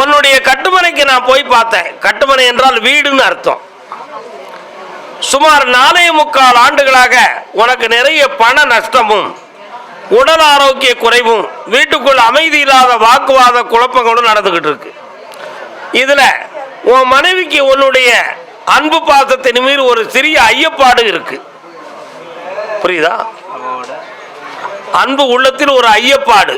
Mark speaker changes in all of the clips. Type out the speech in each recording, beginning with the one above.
Speaker 1: உன்னுடைய கட்டுமனைக்கு நான் போய் பார்த்தேன். கட்டுமனை என்றால் வீடுன்னு அர்த்தம். சுமார் நாலே முக்கால் ஆண்டுகளாக உனக்கு நிறைய பண நஷ்டமும் உடல் ஆரோக்கிய குறைவும் வீட்டுக்குள் அமைதி இல்லாத வாக்குவாத குழப்பங்களும் நடந்துகிட்டு இருக்கு. இதுல உன் மனைவிக்கு உன்னுடைய அன்பு பாசத்தின் மீது ஒரு சிறிய ஐயப்பாடு இருக்கு. புரியுதா? அன்பு உள்ளத்தில் ஒரு ஐயப்பாடு.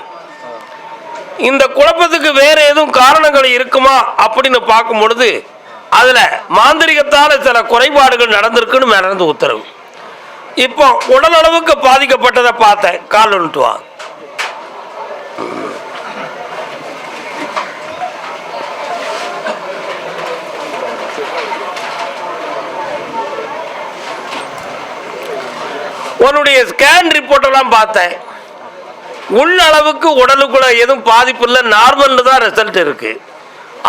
Speaker 1: இந்த குழப்பத்துக்கு வேற எதுவும் காரணங்கள் இருக்குமா அப்படின்னு பார்க்கும் பொழுது அதுல மாந்திரிகத்தால சில குறைபாடுகள் நடந்திருக்குன்னு மறந்து உத்தரவு. இப்போ உடல் அளவுக்கு பாதிக்கப்பட்டதை பார்த்தேன் கால் ஒன்று உன்னுடைய ஸ்கேன் ரிப்போர்ட்டெல்லாம் பார்த்தேன். உள்ளளவுக்கு உடலுக்குள்ள எதுவும் பாதிப்பு இல்லை நார்மல் தான் ரிசல்ட் இருக்கு.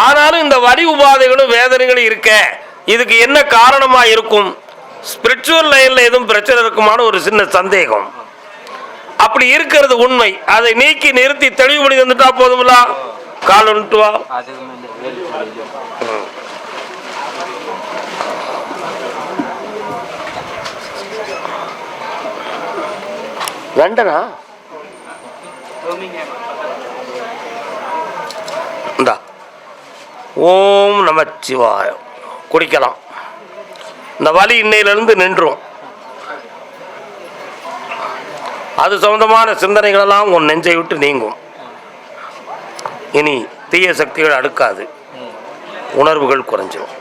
Speaker 1: ஆனாலும் இந்த வலி உபாதைகளும் வேதனைகளும் இருக்க இதுக்கு என்ன காரணமாக இருக்கும்? ஸ்பிரிச்சுவல் லைனில் எதுவும் பிரச்சனை இருக்குமான ஒரு சின்ன சந்தேகம். அப்படி இருக்கிறது உண்மை. அதை நீக்கி நிறுத்தி தெளிவுபடி வந்துட்டா போதுங்களா கால் ஒன்று வா
Speaker 2: அதுக்கு மேலே வேலு சொல்லிடுவோம்
Speaker 1: லண்டனா? இந்தா. ஓம் நமச்சிவாய குடிக்கலாம். இந்த வலி இன்னையிலிருந்து நின்றும். அது சம்பந்தமான சிந்தனைகளெல்லாம் உன் நெஞ்சை விட்டு நீங்கும். இனி தீய சக்திகள் அடுக்காது. உணர்வுகள் குறைஞ்சிரும்.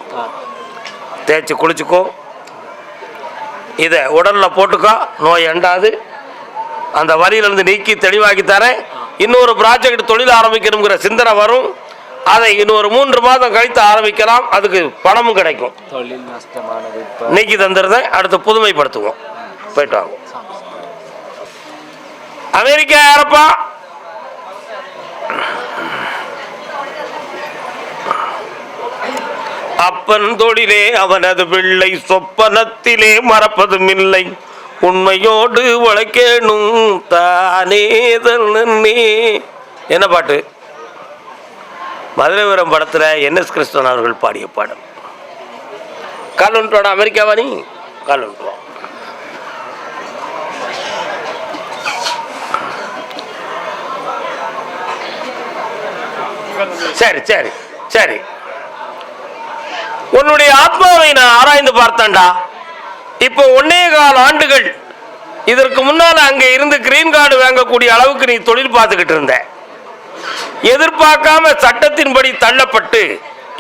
Speaker 1: தேய்ச்சி குளிச்சுக்கோ. இதை உடலில் போட்டுக்கோ. நோய் அண்டாது அந்த வழியிலிருந்து நீக்கி தெளிவாக்கி தரேன். இன்னொரு ப்ராஜெக்ட் தொழில் ஆரம்பிக்கணுங்கிற சிந்தனை வரும். அதை இன்னொரு மூன்று மாதம் கழித்து ஆரம்பிக்கலாம். அதுக்கு பணமும் கிடைக்கும். நீக்கி தந்துருந்தேன் அடுத்து புதுமைப்படுத்துவோம். போயிட்டு வாங்க. அமெரிக்கா யாரப்பா? அப்பன் தொழிலே அவனது பிள்ளை சொப்பனத்திலே மறப்பதும் இல்லை உண்மையோடு உழைக்கணும் தானே தன்னே என்ன பாட்டு? மதுரை வீரம் படத்தில் என்எஸ் கிருஷ்ணன் அவர்கள் பாடிய பாடம் கால் ஒன்று அமெரிக்காவா நீ கால் சரி சரி சரி. உன்னுடைய ஆத்மாவை நான் ஆராய்ந்து பார்த்தேன்டா. இப்போ ஒன்னே கால் ஆண்டுகள் இதற்கு முன்னால அங்கே இருந்து கிரீன் கார்டு வாங்கக்கூடிய அளவுக்கு நீ தொழில் பார்த்துக்கிட்டு இருந்த. எதிர்பார்க்காம சட்டத்தின்படி தள்ளப்பட்டு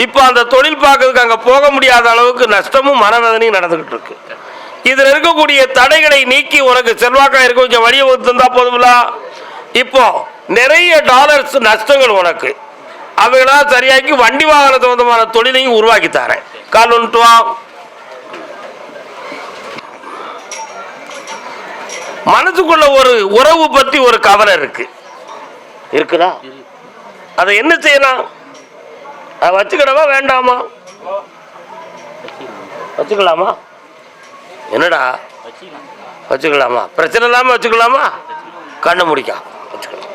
Speaker 1: இப்போ அந்த தொழில் பார்க்கறதுக்கு அங்கே போக முடியாத அளவுக்கு நஷ்டமும் மனவேதனையும் நடந்துகிட்டு இருக்கு. இதில் இருக்கக்கூடிய தடைகளை நீக்கி உனக்கு செல்வாக்காக இருக்க கொஞ்சம் வழியை தந்தா போதுமில்ல இப்போ நிறைய டாலர்ஸ் நஷ்டங்கள் உனக்கு. அவைகளா சரியாக்கி வண்டி வாகன சம்பந்தமான தொழிலையும் உருவாக்கி தரேன். கால் ஒன்று மனசுக்குள்ள ஒரு உறவு பத்தி ஒரு கவலை இருக்கு. இருக்குதா? அதை என்ன செய்யலாம்? அதை வச்சுக்கிடவா வேண்டாமா? வச்சுக்கலாமா? என்னடா? வச்சுக்கலாமா? பிரச்சனை இல்லாம வச்சுக்கலாமா? கண்ணு முடிக்கா வச்சுக்கலாம்.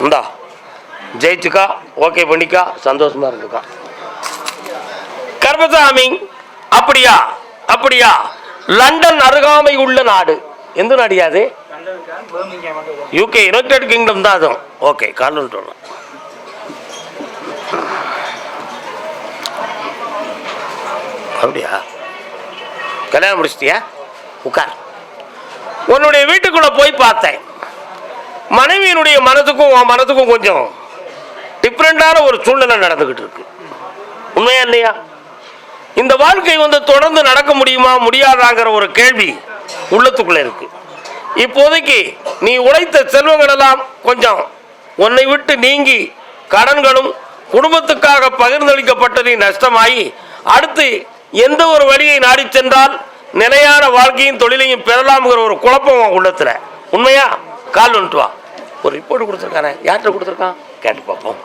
Speaker 1: இந்தா ஜெயிச்சுக்கா ஓகே பண்ணிக்கா சந்தோஷமா இருக்குக்கா கர்மசாமி அப்படியா? அப்படியா? லண்டன் அருகாமை உள்ள நாடு. எந்த நாடியாது யூகே யுனைடெட் கிங்டம் தான் அதுவும் ஓகே கால் சொல்லலாம் அப்படியா? கல்யாணம் முடிச்சிட்டியா? உட்கார். உன்னுடைய வீட்டுக்குள்ள போய் பார்த்தேன். மனைவியினுடைய மனதுக்கும் உன் மனதுக்கும் கொஞ்சம் டிஃப்ரெண்டான ஒரு சூழ்நிலை நடந்துகிட்டு இருக்கு. உண்மையா இல்லையா? இந்த வாழ்க்கை வந்து தொடர்ந்து நடக்க முடியுமா முடியாதாங்கிற ஒரு கேள்வி உள்ளத்துக்குள்ள இருக்கு. இப்போதைக்கு நீ உழைத்த செல்வங்கள் எல்லாம் கொஞ்சம் உன்னை விட்டு நீங்கி கடன்களும் குடும்பத்துக்காக பகிர்ந்தளிக்கப்பட்ட நீ நஷ்டமாகி அடுத்து எந்த ஒரு வழியை நாடி சென்றால் நிலையான வாழ்க்கையும் தொழிலையும் பெறலாம்ங்கிற ஒரு குழப்பம் உள்ளத்தில். உண்மையா? கால் வந்துட்டு வா. ஒரு ரிப்போர்ட் கொடுத்துருக்கானே? யார்கிட்ட கொடுத்துருக்கான்? கேட்டு பார்ப்போம்.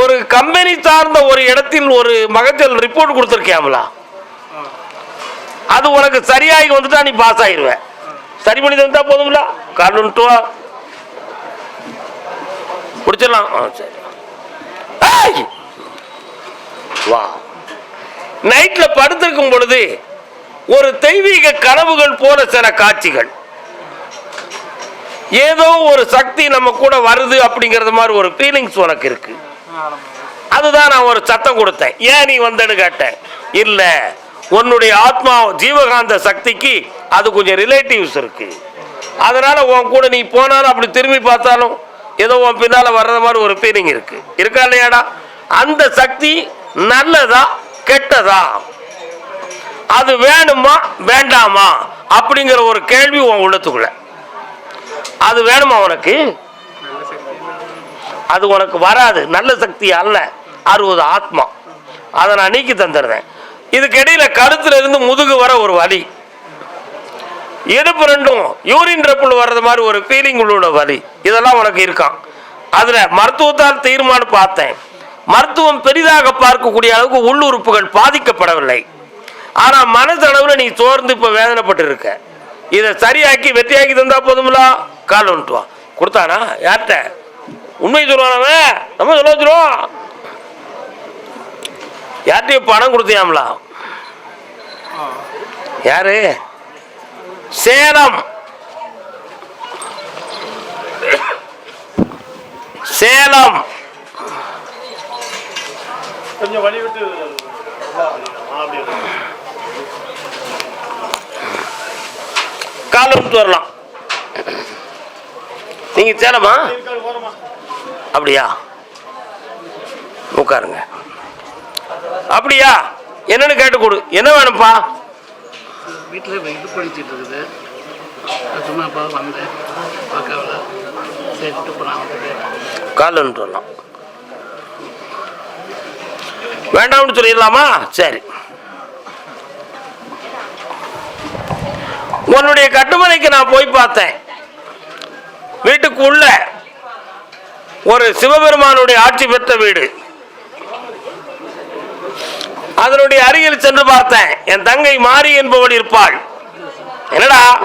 Speaker 1: ஒரு கம்பெனி சார்ந்த ஒரு இடத்தில் ஒரு மகஜல் ரிப்போர்ட் கொடுத்துருக்கியாமல? அது உனக்கு சரியாகி வந்துட்டா நீ பாஸ் ஆயிடுவேன் சரி பண்ணி தந்தா போதும்ல? கார்டு வா. பிடிச்சிடலாம் ஆ சரி. வா. நைட்ல படுத்திருக்கும் பொழுது ஒரு தெய்வீக கனவுகள் போல சில காட்சிகள். ஏதோ ஒரு சக்தி நம்ம கூட வருது அப்படிங்கறது மாதிரி ஒரு ஃபீலிங்ஸ் உனக்கு இருக்கு. அதுதான் நான் ஒரு சத்தம் கொடுத்தேன். ஏன் நீ வந்தேன்னு கேட்டேன். இல்லை உன்னுடைய ஆத்மா ஜீவகாந்த சக்திக்கு அது கொஞ்சம் ரிலேட்டிவ்ஸ் இருக்கு. அதனால உன் கூட நீ போனாலும் அப்படி திரும்பி பார்த்தாலும் ஏதோ உன் பின்னால் வர்ற மாதிரி ஒரு ஃபீலிங் இருக்கு. இருக்கா இல்லையாடா? அந்த சக்தி நல்லதா கெட்டதா? அது வேணுமா வேண்டாமா? அப்படிங்கிற ஒரு கேள்வி உன் உள்ளத்துக்குள்ள. அது வேணுமா உனக்கு? அது உனக்கு வராது. நல்ல சக்தி அல்ல. அறுபது ஆத்மா. அதை நான் நீக்கி தந்துடுறேன். இதுக்கிடையில் இடையில கழுத்துல இருந்து முதுகு வர ஒரு வலி. இடுப்பு ரெண்டும் யூரின் ட்ரப்புள் வர்றது மாதிரி ஒரு ஃபீலிங் உள்ள வலி. இதெல்லாம் உனக்கு இருக்கான். அதில் மருத்துவத்தால் தீர்மானம் பார்த்தேன். மருத்துவம் பெரிதாக பார்க்கக்கூடிய அளவுக்கு உள்ளுறுப்புகள் பாதிக்கப்படவில்லை. ஆனால் மனசளவில் நீ சோர்ந்து இப்போ வேதனைப்பட்டு இருக்க இதை சரியாக்கி வெற்றியாக்கி தந்தால் போதுமில்லா கால் வந்துட்டு கொடுத்தானா? யார்கிட்ட? உண்மை சொல்லுவான் அவன். நம்ம சொல்ல வச்சிருவோம். யார்கிட்டயும் பணம் கொடுத்தியாம்ல. யாரு? சேலம். சேலம்.
Speaker 3: கொஞ்சம் வழி விட்டு
Speaker 1: கால் வந்துட்டு வரலாம். நீங்க சேலமா? அப்படியா? உட்காருங்க. அப்படியா? என்னன்னு கேட்டு கொடு என்ன வேணும்ப்பா?
Speaker 4: வீட்டில் இது படிச்சுட்டு இருக்குது. சும்மா இப்போ வந்தேன். பார்க்கல. சேர்த்துட்டு
Speaker 1: வரலாம் வேண்டாம்னு சொல்லிடலாமா? சரி. உன்னுடைய கட்டுமனைக்கு நான் போய் பார்த்தேன். வீட்டுக்கு உள்ள. ஒரு சிவபெருமானுடைய ஆட்சி பெற்ற வீடு. அதனுடைய அருகில் சென்று பார்த்தேன். என் தங்கை மாறி என்பவள் இருப்பாள். என்னடா?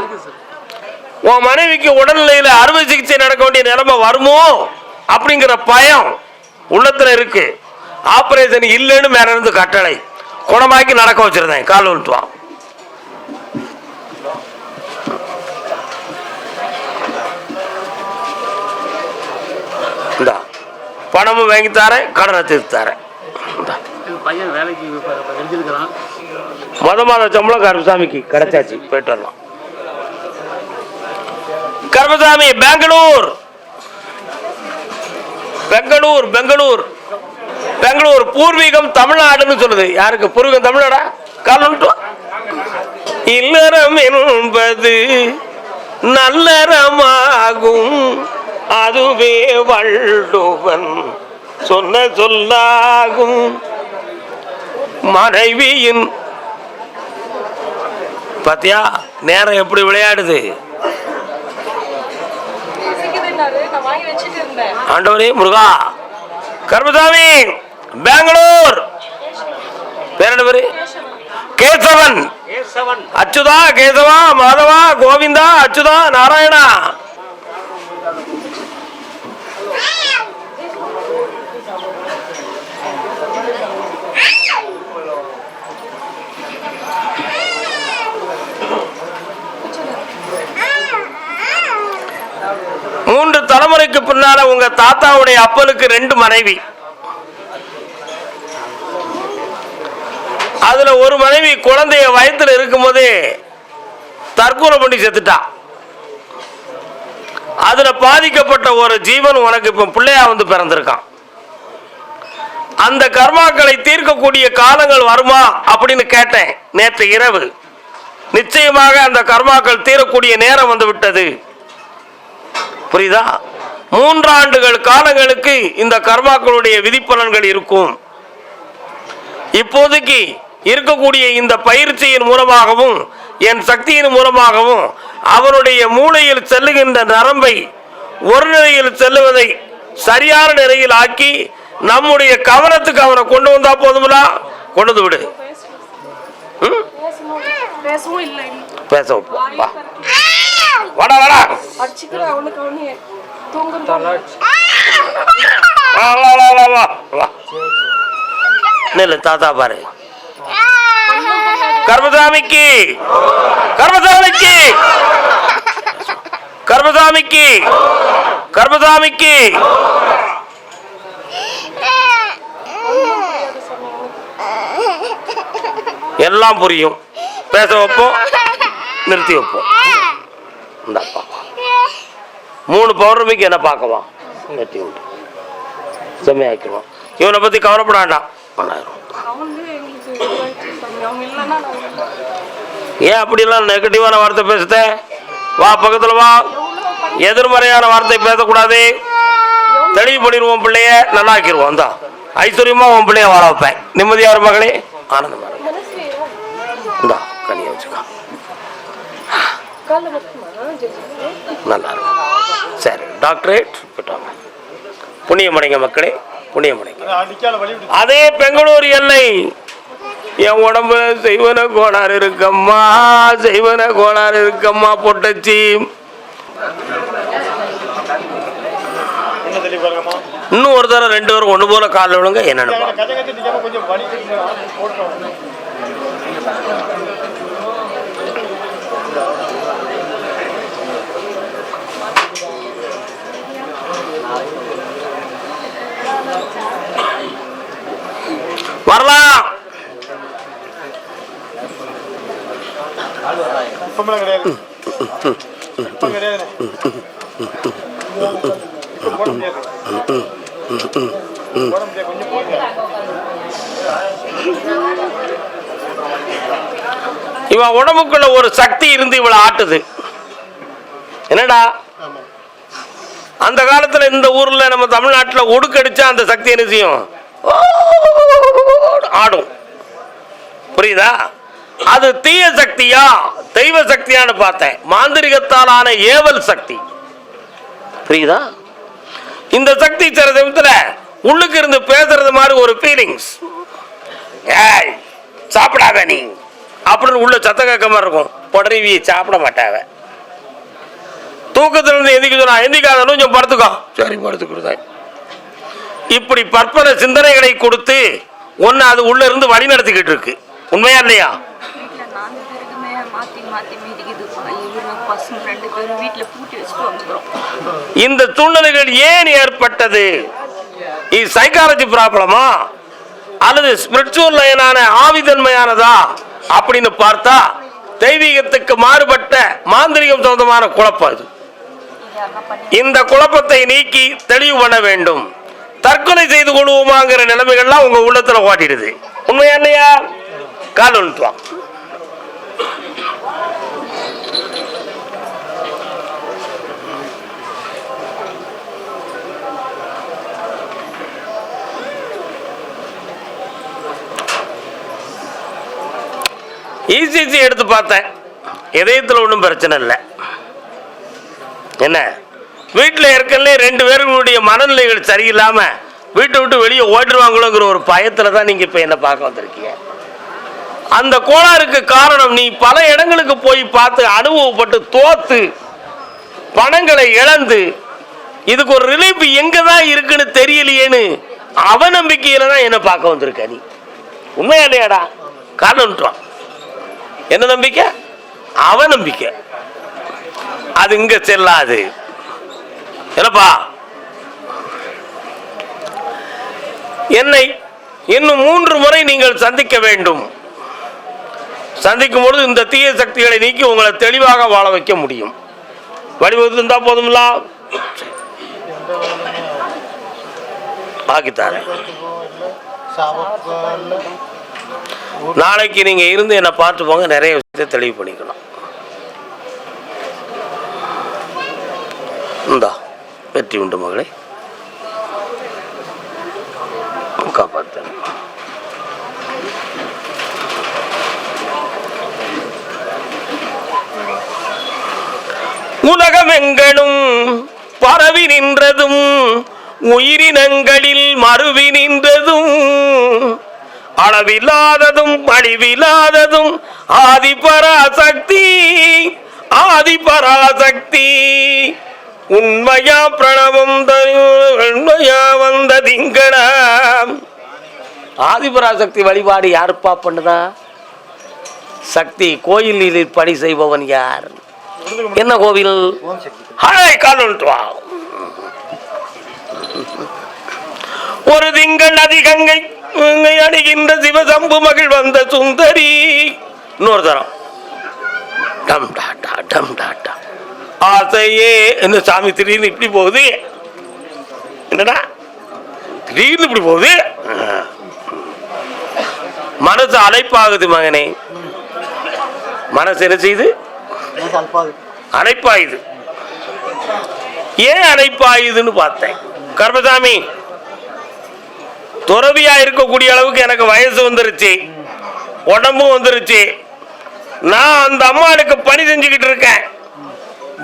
Speaker 1: உன் மனைவிக்கு உடல்நிலையில அறுவை சிகிச்சை நடக்க வேண்டிய நிலைமை வருமோ? அப்படிங்கிற பயம் உள்ளத்துல இருக்கு. ஆபரேஷன் இல்லைன்னு மேல இருந்து கட்டளை. குணமாக்கி நடக்க வச்சிருந்தேன். கால் விட்டுவான் இந்தா பணமும் வாங்கி தரேன் கடனை தீர்த்து தரேன் மொத மாத சம்பளம் கருப்பசாமிக்கு கிடைச்சாச்சு போயிட்டு வரலாம். கருப்பசாமி பெங்களூர். பெங்களூர் பெங்களூர். பெங்களூர் பூர்வீகம் தமிழ்நாடுன்னு சொல்லுது. யாருக்கு பூர்வீகம் தமிழ்நாடா? வா. இல்லறம் என்பது நல்லறமாகும். அதுவே வள்ளுவன் சொன்ன சொல்லாகும். மனைவியின் பாத்தியா நேரம் எப்படி விளையாடுது?
Speaker 5: பசிக்குதுன்னாரு நான் வாங்கி வச்சுட்டு இருந்தேன்.
Speaker 1: ஆண்டவரே முருகா கர்மசாமி பெங்களூர். பேர் என்ன பேரு? கேசவன். அச்சுதா கேசவா மாதவா கோவிந்தா அச்சுதா நாராயணா மூன்று தலைமுறைக்கு பின்னால உங்க தாத்தாவுடைய அப்பனுக்கு ரெண்டு மனைவி. அதுல ஒரு மனைவி குழந்தைய வயத்துல இருக்கும்போதே தற்கொலை பண்ணி செத்துட்டா. அதுல பாதிக்கப்பட்ட ஒரு ஜீவன் உனக்கு இப்ப பிள்ளையா வந்து பிறந்திருக்கான். அந்த கர்மாக்களை தீர்க்கக்கூடிய காலங்கள் வருமா அப்படின்னு கேட்டேன் நேற்று இரவு. நிச்சயமாக அந்த கர்மாக்கள் தீரக்கூடிய நேரம் வந்து விட்டது. புரியுதா? மூன்றாண்டுகள் காலங்களுக்கு இந்த கர்மாக்களுடைய விதிப்பலன்கள் இருக்கும். இப்போதைக்கு இருக்கக்கூடிய இந்த பயிற்சியின் மூலமாகவும் என் சக்தியின் மூலமாகவும் அவனுடைய மூளையில் செல்லுகின்ற நரம்பை ஒரு நிலையில் செல்லுவதை சரியான நிலையில் ஆக்கி நம்முடைய கவனத்துக்கு அவனை கொண்டு வந்தா போதுமில்லா கொண்டு வந்து விடு?
Speaker 5: பேசவும்
Speaker 1: வாடா வாடா. நில்லு தாத்தா பாரு கர்மசாமிக்கு கர்மசாமிக்கு கர்மசாமிக்கு கர்மசாமிக்கு எல்லாம் புரியும் பேச வைப்போம் நிறுத்தி வைப்போம் இந்தாப்பா மூணு பௌர்ணமிக்கு என்ன பார்க்கவா? வெட்டி விட்டு. செம்மையாக்கிடுவோம் இவனை பற்றி கவலைப்பட வேண்டாம் ஏன் அப்படிலாம் நெகட்டிவான வார்த்தை பேசுத? வா பக்கத்தில் வா. எதிர்மறையான வார்த்தை பேசக்கூடாது. தெளிவு பண்ணிடுவோம் பிள்ளைய. நல்லா ஆக்கிடுவோம் இந்தா. ஐஸ்வர்யமாக உன் பிள்ளைய வாழ வைப்பேன். நிம்மதியாக மகளே. ஆனந்தமா இரு. இந்தா கனியை வச்சுக்கா. நல்லா இருக்கும் டாக்டரேட் விட்டாங்க புண்ணியமடைங்க மக்களே புண்ணியமடைங்க. அதே பெங்களூர் எல்லை என் உடம்புல செய்வன கோளாறு இருக்கம்மா செய்வன கோளாறு இருக்கம்மா பொட்டச்சி. இன்னும் ஒரு தடவை ரெண்டு பேரும் ஒன்று போல காலில் விழுங்க என்னன்னு பாருங்க.
Speaker 3: கதை கத்தி நிக்காம கொஞ்சம் வழி போட்டோம்
Speaker 1: வரலாம்
Speaker 3: இப்பமெல்லாம் கிடையாது இப்ப கிடையாது இப்ப போட முடியாது போட முடியாது கொஞ்சம் போடுங்க
Speaker 1: இவன் உடம்புக்குள்ள ஒரு சக்தி இருந்து இவளை ஆட்டுது. என்னடா? அந்த காலத்துல இந்த ஊர்ல நம்ம தமிழ்நாட்டுல ஒடுக்கடிச்சா அந்த சக்தி என்ன செய்யும்? ஆடும். புரியுதா? அது தீய சக்தியா? தெய்வ சக்தியான்னு பார்த்தேன். மாந்திரிகத்தாலான ஏவல் சக்தி. புரியுதா? இந்த சக்தி சில சமயத்தில் உள்ளுக்கு இருந்து பேசுறது மாதிரி ஒரு ஃபீலிங்ஸ் ஏய் சாப்பிடாத நீ. அப்படின்னு உள்ள சத்த கேட்க மாதிரி இருக்கும். உடனே சாப்பிட மாட்டாவ. தூக்கத்துல இருந்து எந்திக்க சொன்னா எந்திக்காத கொஞ்சம் படுத்துக்கோ. சரி படுத்துக்கிடுதேன் இப்படி பற்பல சிந்தனைகளை கொடுத்து ஒன்னு அது உள்ள இருந்து வழி நடத்திக்கிட்டு இருக்கு. உண்மையா இல்லையா? இந்த சூழ்நிலைகள் ஏன் ஏற்பட்டது? இது சைக்காலஜி ப்ராப்ளமா அல்லது ஸ்பிரிச்சுவல் லைனான ஆவிதன்மையானதா? அப்படின்னு பார்த்தா தெய்வீகத்துக்கு மாறுபட்ட மாந்திரிகம் சொந்தமான குழப்பம் இது இந்த குழப்பத்தை நீக்கி தெளிவு பண்ண வேண்டும். தற்கொலை செய்து கொள்வோமாங்கிற நிலைமைகள்லாம் உங்க உள்ளத்துல ஓட்டிடுது உண்மையா இல்லையா? கால் ஒழுத்துவான் இசிசி எடுத்து பார்த்தேன். இதயத்தில் ஒன்றும் பிரச்சனை இல்லை. என்ன? வீட்டில் ஏற்கனவே ரெண்டு பேருடைய மனநிலைகள் சரியில்லாமல் வீட்டை விட்டு வெளியே ஓடிடுவாங்களோங்கிற ஒரு பயத்தில் தான் நீங்கள் இப்போ என்னை பார்க்க வந்திருக்கீங்க. அந்த கோளாறுக்கு காரணம் நீ பல இடங்களுக்கு போய் பார்த்து அனுபவப்பட்டு தோத்து பணங்களை இழந்து இதுக்கு ஒரு ரிலீஃப் எங்கே தான் இருக்குன்னு தெரியலையேன்னு அவநம்பிக்கையில் தான் என்னை பார்க்க வந்திருக்க நீ. உண்மையா இல்லையாடா? காரணம் என்ன நம்பிக்கை? அவநம்பிக்கை. அது இங்கே செல்லாது. அப்பா. என்னை இன்னும் மூன்று முறை நீங்கள் சந்திக்க வேண்டும். சந்திக்கும் பொழுது இந்த தீய சக்திகளை நீக்கி உங்களை தெளிவாக வாழ வைக்க முடியும். வழிவகுத்து இருந்தா போதுங்களா பாக்கித்தாரு. நாளைக்கு நீங்க இருந்து என்னை பார்த்து போங்க நிறைய விஷயத்தை தெளிவு பண்ணிக்கலாம் இந்தா. வெற்றி உண்டு மகளே. காப்பாத்தேன் உலகமெங்கனும் பரவி நின்றதும் உயிரினங்களில் மறுவி நின்றதும் அளவில்லாததும் அழிவில்லாததும் ஆதி பராசக்தி ஆதி பராசக்தி உண்மையா பிரணவம் உண்மையா வந்த திங்கடம் ஆதிபராசக்தி வழிபாடு யாருப்பா பண்ணுதா? சக்தி கோயிலில் பணி செய்பவன் யார்? என்ன கோவில்? ஒரு திங்கள் நதி கங்கை கங்கை அணிகின்ற சிவசம்பு மகிழ் வந்த சுந்தரி. இன்னொரு தரம். டம் டாட்டா டம் டாட்டா ஆசையே. என்ன சாமி திடீர்னு இப்படி போகுது? என்னடா? திடீர்னு இப்படி போகுது? மனசு அழைப்பாகுது மகனே. மனசு என்ன செய்யுது? அழைப்பாயுது ஏன் அழைப்பாயுதுன்னு பார்த்தேன். கர்மசாமி துறவியா இருக்கக்கூடிய அளவுக்கு எனக்கு வயசு வந்துருச்சு. உடம்பும் வந்துருச்சு. நான் அந்த அம்மாவுக்கு பணி செஞ்சுக்கிட்டு இருக்கேன்.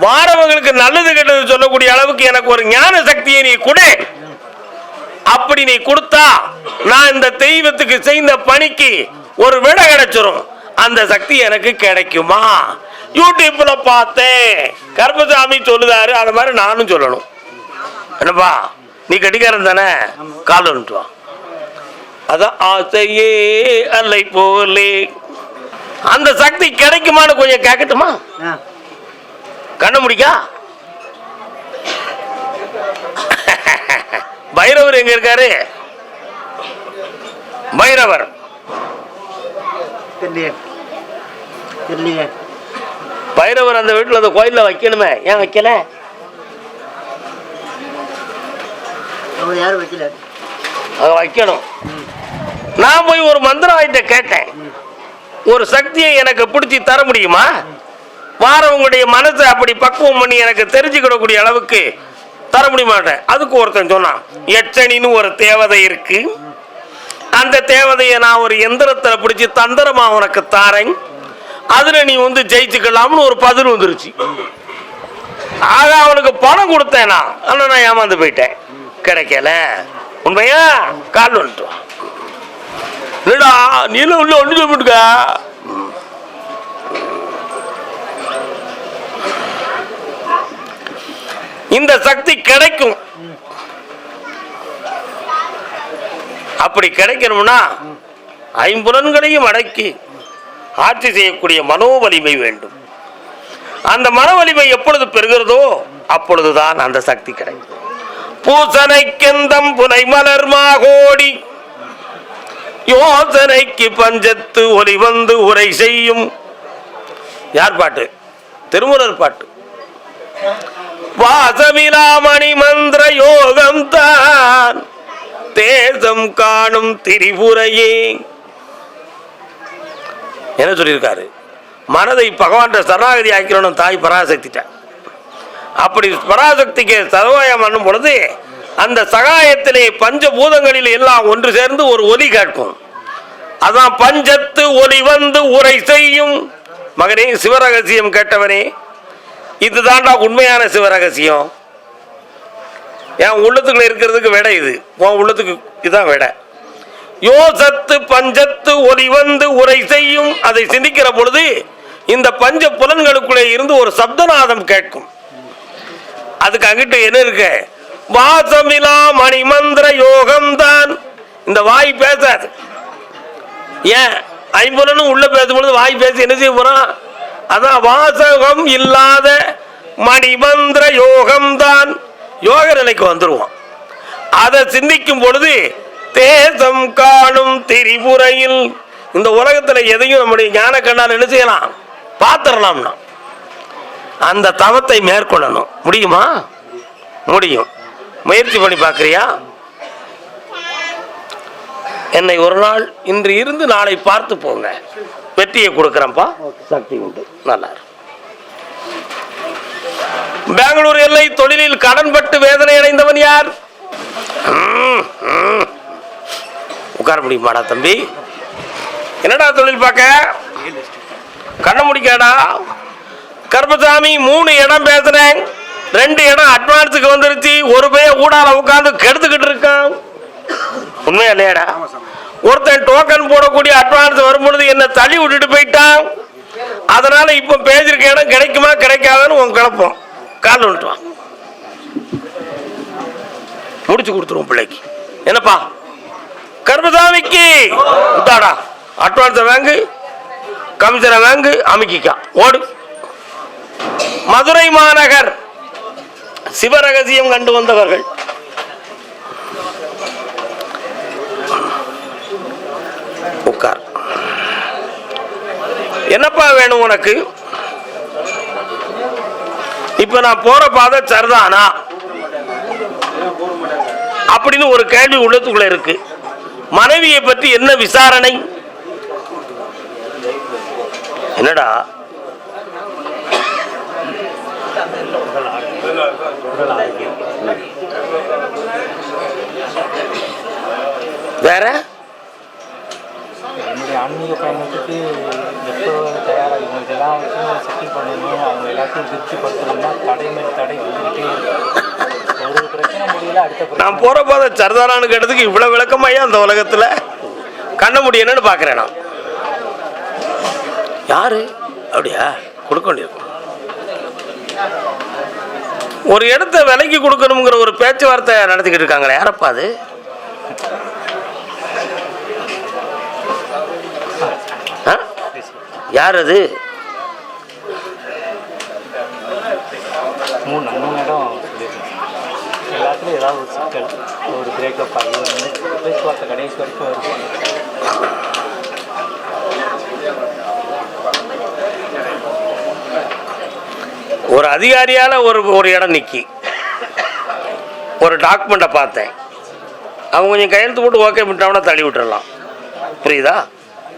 Speaker 1: வாரவங்களுக்கு நல்லது கெட்டது சொல்லக்கூடிய அளவுக்கு எனக்கு ஒரு ஞான சக்தியை நீ கொடு. அப்படி நீ கொடுத்தா நான் இந்த தெய்வத்துக்கு செய்த பணிக்கு ஒரு விட கிடைச்சிரும். அந்த சக்தி எனக்கு கிடைக்குமா? யூடியூப்ல பார்த்தேன். கருப்பசாமி சொல்லுதாரு. அது மாதிரி நானும் சொல்லணும். என்னப்பா? நீ கட்டிக்காரன் தானே? கால் வந்துட்டு அதான் ஆசையே அல்லை போலே. அந்த சக்தி கிடைக்குமான்னு கொஞ்சம் கேட்கட்டுமா கண்ண முடிக்கா? பைரவர் எங்க இருக்காரு? பைரவர். பைரவர் அந்த வீட்டுல அந்த கோயில்ல வைக்கணுமே. ஏன் வைக்கல?
Speaker 6: யாரும் வைக்கல.
Speaker 1: அங்க வைக்கணும். நான் போய் ஒரு மந்திரவாதிட்ட கேட்டேன். ஒரு சக்தியை எனக்கு பிடிச்சி தர முடியுமா? வாரவங்களுடைய மனசை அப்படி பக்குவம் பண்ணி எனக்கு தெரிஞ்சுக்கிடக்கூடிய அளவுக்கு தர முடியுமாட்டேன். அதுக்கு ஒருத்தன் சொன்னான் எச்சனின்னு ஒரு தேவதை இருக்கு. அந்த தேவதையை நான் ஒரு எந்திரத்தில் பிடிச்சி தந்திரமா உனக்கு தாரேன். அதில் நீ வந்து ஜெயிச்சுக்கலாம்னு ஒரு பதில் வந்துருச்சு. ஆக அவனுக்கு பணம் கொடுத்தேன் நான். நான் ஏமாந்து போயிட்டேன். கிடைக்கல. உண்மையா? கால் வந்துட்டு வா. இல்லடா நீல உள்ள ஒண்ணு சொல்லிட்டுக்கா இந்த சக்தி கிடைக்கும். அப்படி கிடைக்கணும்னா ஐம்புலன்களையும் அடக்கி ஆட்சி செய்யக்கூடிய மனோவலிமை வேண்டும். அந்த மனவலிமை எப்பொழுது பெறுகிறதோ அப்பொழுதுதான் அந்த சக்தி கிடைக்கும். பூசனை கெந்தம் புனை மலர் மாகோடி. யோசனைக்கு பஞ்சத்து ஒலி வந்து உரை செய்யும். யார் பாட்டு? திருமுறர் பாட்டு. வாசமிலாமணி மந்திர யோகம் தான். தேசம் காணும் திரிபுரையே. என்ன சொல்லியிருக்காரு? மனதை பகவான் சரணாகதி ஆக்கிறோம் தாய் பராசக்திட்ட. அப்படி பராசக்திக்கு சதவாயம் பண்ணும் பொழுது அந்த சகாயத்திலே பஞ்சபூதங்களில் எல்லாம் ஒன்று சேர்ந்து ஒரு ஒலி கேட்கும். அதான் பஞ்சத்து ஒலி வந்து உரை செய்யும். மகனே சிவரகசியம் கேட்டவனே இதுதான்டா உண்மையான சிவரகசியம். என் உள்ளத்துக்குள்ள இருக்கிறதுக்கு விடை இது. உன் உள்ளத்துக்கு இதுதான் விடை. யோசத்து பஞ்சத்து ஒலி வந்து உரை செய்யும். அதை சிந்திக்கிற பொழுது இந்த பஞ்ச புலன்களுக்குள்ளே இருந்து ஒரு சப்தநாதம் கேட்கும். அதுக்கு அங்கிட்டு என்ன இருக்கு? வாசமிலா மணிமந்திர யோகம்தான். இந்த வாய் பேசாது. ஏன்? ஐம்புலனும் உள்ள பேசும்பொழுது வாய் பேசி என்ன செய்ய போறான்? அதான் வாசகம் இல்லாத மணிமந்திர யோகம் தான் யோக நிலைக்கு வந்துடுவோம் அதை சிந்திக்கும் பொழுது தேசம் காணும் திரிபுரையில் இந்த உலகத்தில் எதையும் நம்முடைய ஞான கண்ணால் என்ன செய்யலாம்? பார்த்துடலாம்னா. அந்த தவத்தை மேற்கொள்ளணும். முடியுமா? முடியும். முயற்சி பண்ணி பார்க்குறியா? என்னை ஒரு நாள் இன்று இருந்து நாளை பார்த்து போங்க. வெற்றியை கொடுக்குறேன்ப்பா. சக்தி உண்டு. நல்லா பெங்களூர் எல்லை தொழிலில் கடன்பட்டு வேதனை அடைந்தவன் யார்? ம், உட்கார முடியுமாடா தம்பி? என்னடா தொழில் பார்க்க? கண்ண முடிக்காடா? கருப்பசாமி மூணு இடம் பேசுறேன் ரெண்டு இடம் அட்வான்ஸுக்கு வந்துருச்சு. ஒரு பைய ஊடால உட்காந்து கெடுத்துக்கிட்டு இருக்கான். உண்மையா இல்லையாடா? ஒருத்தன் டோக்கன் போடக்கூடிய அட்வான்ஸ் வரும்பொழுது என்ன தள்ளி விட்டுட்டு போயிட்டான். அதனால இப்போ பேசிருக்க இடம் கிடைக்குமா கிடைக்காதான்னு உன் கிளப்போம் கால் விட்டுவான் முடிச்சு கொடுத்துருவோம் பிள்ளைக்கு. என்னப்பா? கர்மசாமிக்கு! விட்டாடா அட்வான்ஸை வாங்கு கமிஷனை வாங்கு அமைக்கிக்கா. ஓடு. மதுரை மாநகர். சிவரகசியம் கண்டு வந்தவர்கள் உட்கார் என்னப்பா வேணும் உனக்கு? இப்ப நான் போற பாதை சரிதானா? அப்படின்னு ஒரு கேள்வி உள்ளத்துக்குள்ள இருக்கு. மனைவியை பற்றி என்ன விசாரணை? என்னடா? வேற?
Speaker 2: என்னுடைய ஆன்மீக பயணத்துக்கு எப்போ தயாராக இதெல்லாம் வச்சு செட்டிங் பண்ணணும் அவங்க எல்லாத்தையும் திருப்திப்படுத்தணும்னா தடை மேல் தடை வந்துக்கிட்டே இருக்கு ஒரு பிரச்சனை முடியல அடுத்த
Speaker 1: நான் போற போத சரிதானான்னு கேட்டதுக்கு இவ்வளவு விளக்கமாயா அந்த உலகத்துல? கண்ண முடியணும்னு என்னன்னு பாக்குறேன் நான். யாரு? அப்படியா? கொடுக்க வேண்டியிருக்கும் ஒரு இடத்த விலைக்கு கொடுக்கணுங்கிற ஒரு பேச்சுவார்த்தை நடத்திக்கிட்டு இருக்காங்களே யாரப்பா அது? யார் அது?
Speaker 2: மூணு மூணு இடம் சொல்லியிருக்கேன் எல்லாத்துலேயும் ஏதாவது ஒரு சிக்கல் ஒரு பிரேக்கப் ஆகி வந்து பேச்சுவார்த்தை கடைசி வரைக்கும் இருக்கும்
Speaker 1: ஒரு அதிகாரியால் ஒரு ஒரு இடம் நிற்கி ஒரு டாக்குமெண்ட்டை பார்த்தேன். அவங்க கொஞ்சம் கையெழுத்து போட்டு ஓகே பண்ணிட்டாங்கன்னா தள்ளி விட்டுறலாம். புரியுதா?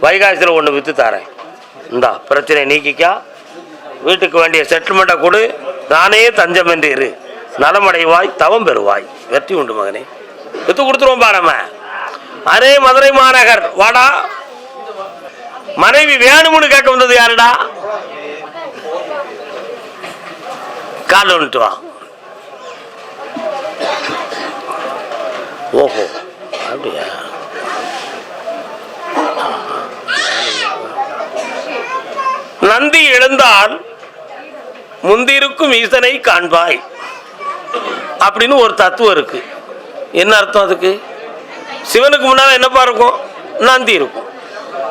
Speaker 1: வைகாசியில் ஒன்று விற்று தரேன். இந்தா பிரச்சனை நீக்கிக்கா. வீட்டுக்கு வேண்டிய செட்டில்மெண்ட்டை கொடு. நானே தஞ்சம் என்று இரு. நலமடைவாய் தவம் பெறுவாய். வெற்றி உண்டு மகனே. வித்து கொடுத்துருவோம் பா நம்ம. அரே மதுரை மாநகர். வாடா. மனைவி வேணும்னு கேட்க வந்தது யாருடா? கால் வந்துட்டு வா. ஓஹோ. அப்படியா? நந்தி எழுந்தால் முந்திருக்கும் ஈசனை காண்பாய். அப்படின்னு ஒரு தத்துவம் இருக்கு. என்ன அர்த்தம் அதுக்கு? சிவனுக்கு முன்னால என்னப்பா இருக்கும்? நந்தி இருக்கும்.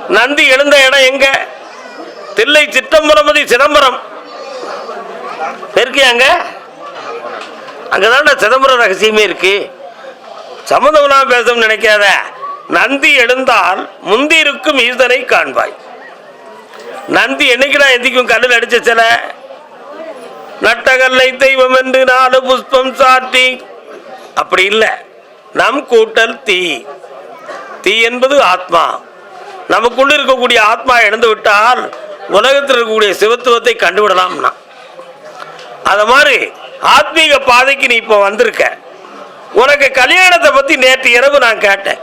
Speaker 1: நந்தி எழுந்த இடம் எங்க? தில்லை சிற்றம்பரமதி சிதம்பரம். இருக்கியாங்க அங்கதான் சிதம்பரம் ரகசியமே இருக்கு. சம்மந்தம் இல்லாம பேசணும்னு நினைக்காத. நந்தி எழுந்தால் முந்தி இருக்கும் ஈசனை காண்பாய். நந்தி என்னைக்குடா எந்திக்கும்? கல்லில் அடிச்ச சில. நட்டகல்லை தெய்வம் என்று நாலு புஷ்பம் சாட்டி அப்படி இல்லை. நம் கூட்டல் தீ. தீ என்பது ஆத்மா. நமக்குள்ள இருக்கக்கூடிய ஆத்மா இழந்து விட்டால் உலகத்தில் இருக்கக்கூடிய சிவத்துவத்தை கண்டுவிடலாம்னா. அதை மாதிரி ஆத்மீக பாதைக்கு நீ இப்போ வந்திருக்க. உனக்கு கல்யாணத்தை பற்றி நேற்று இரவு நான் கேட்டேன்.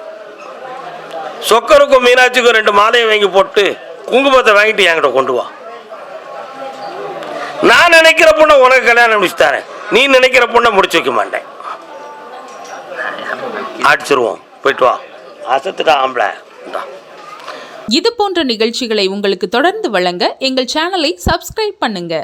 Speaker 1: சொக்கருக்கும் மீனாட்சிக்கும் ரெண்டு மாலையை வாங்கி போட்டு குங்குமத்தை வாங்கிட்டு என்கிட்ட கொண்டு வா. நான் நினைக்கிற பொண்ணை உனக்கு கல்யாணம் முடிச்சு தரேன். நீ நினைக்கிற பொண்ணை முடிச்சு வைக்க மாட்டேன். அடிச்சிருவோம். போயிட்டு வா. அசத்துட்டா ஆம்பளை.
Speaker 6: இது போன்ற நிகழ்ச்சிகளை உங்களுக்கு தொடர்ந்து வழங்க எங்கள் சேனலை சப்ஸ்கிரைப் பண்ணுங்க.